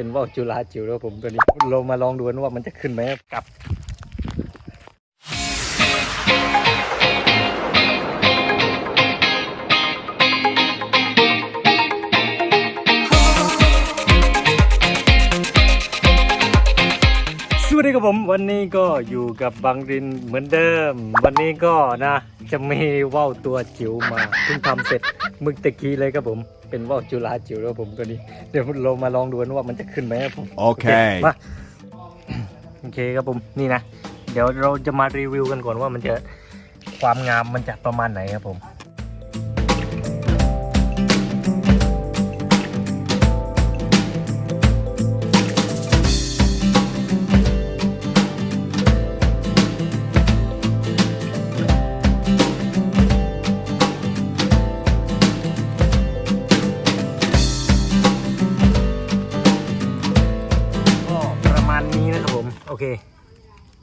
เป็นว่าวจุฬาจิ๋วแล้วผมตัวนี้ลงมาลองดูกันว่ามันจะขึ้นไหมกับสวัสดีครับผมวันนี้ก็อยู่กับบังรินเหมือนเดิม วันนี้ก็นะ จะมีว่าวตัวจิ๋วมาเพิ่งทำเสร็จมึกตะกี้เลยครับผม เป็นว่าวจุฬาจิ๋วแล้วผมตัวนี้ เดี๋ยวเรามาลองดูกันว่ามันจะขึ้นไหมครับผมโอเคมาโอเคครับผมนี่นะ เดี๋ยวเราจะมารีวิวกันก่อนว่ามันจะความงามมันจะประมาณไหนครับผม โอเค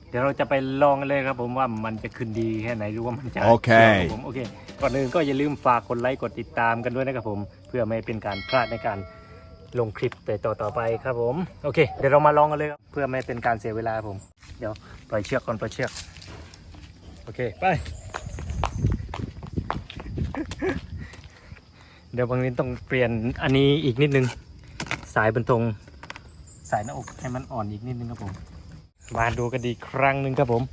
เดี๋ยวเราจะไปลองกันเลยครับผมว่ามันจะขึ้นดีแค่ไหนหรือว่ามันจะโอเคสียวครับผมโอเคก่อนอื่นก็อย่าลืมฝากกดไลค์กดติดตามกันด้วยนะครับผม เพื่อไม่ให้เป็นการพลาดในการลงคลิปไปต่อต่อๆไปครับผมโอเค เดี๋ยวเรามาลองกันเลยครับเพื่อไม่ให้เป็นการเสียเวลาครับผม เดี๋ยวปล่อยเชือกก่อนปล่อยเชือกโอเคไป เดี๋ยวบางทีต้องเปลี่ยนอันนี้อีกนิดนึง สายบรรทงสายหน้าอกให้มันอ่อนอีกนิดนึงครับผม มาดูกันดีครั้งหนึ่งครับผม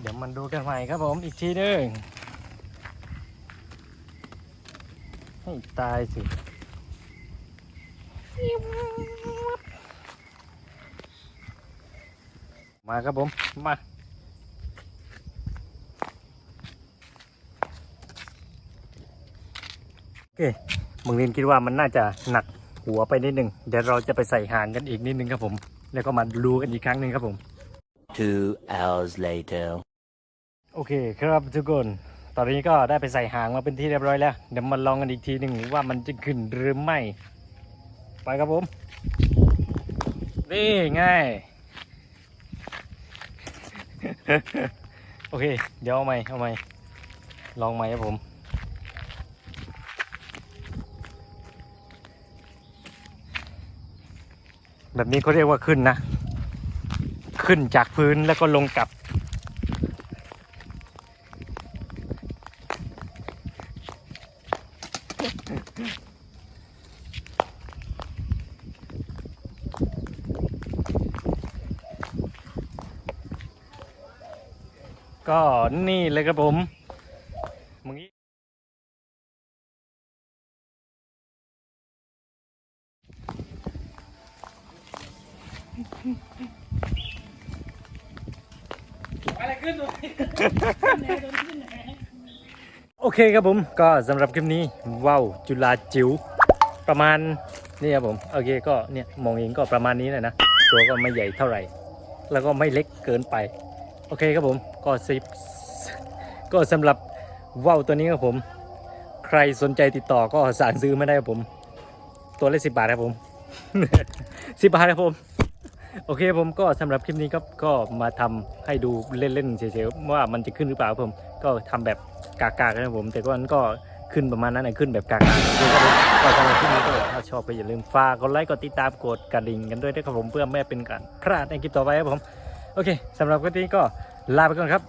เดี๋ยวมันดูกันใหม่ครับผมอีกทีหนึ่งให้ตายสิมาครับผม มา โอเคมึงเรียนคิดว่ามันน่าจะหนักหัวไปนิดหนึ่งเดี๋ยวเราจะไปใส่หางกันอีกนิดนึงครับผม แล้วก็มาดูกันอีกครั้งหนึ่งครับผม Two hours later. โอเคครับทุกคน ตอนนี้ก็ได้ไปใส่หางมาเป็นที่เรียบร้อยแล้ว เดี๋ยวมาลองกันอีกทีหนึ่งว่ามันจะขึ้นหรือไม่ ไปครับผม นี่ง่าย โอเค เดี๋ยวเอาใหม่เอาใหม่ลองใหม่ครับผม แบบนี้เขาเรียกว่าขึ้นนะ ขึ้นจากพื้นแล้วก็ลงกลับ ก็นี่เลยครับผมมึง โอเคครับผมก็สำหรับคลิปนี้ว้าวจุฬาจิ๋วประมาณนี่ครับผมโอเคก็เนี่ยมองเองก็ประมาณนี้แหละนะตัวก็ไม่ใหญ่เท่าไหร่ แล้วก็ไม่เล็กเกินไป โอเคครับผมก็สิบก็สำหรับว่าวตัวนี้ครับผม ใครสนใจติดต่อก็สั่งซื้อไม่ได้ครับผม ตัวละสิบบาทครับผมสิบบาทครับผม โอเคผมก็สำหรับคลิปนี้ก็ก็มาทำให้ดูเล่นๆเฉยๆว่ามันจะขึ้นหรือเปล่าผม ก็ทำแบบกากๆนะครับผม แต่ก็มันก็ขึ้นประมาณนั้นนะขึ้นแบบกากๆก็สำหรับคลิปนี้ก็ถ้าชอบก็อย่าลืมฝากกดไลค์กดติดตามกดกระดิ่งกันด้วยนะครับผมเพื่อไม่เป็นการพลาดในคลิปต่อไปครับผมโอเคสำหรับคลิปนี้ก็ลาไปก่อนครับ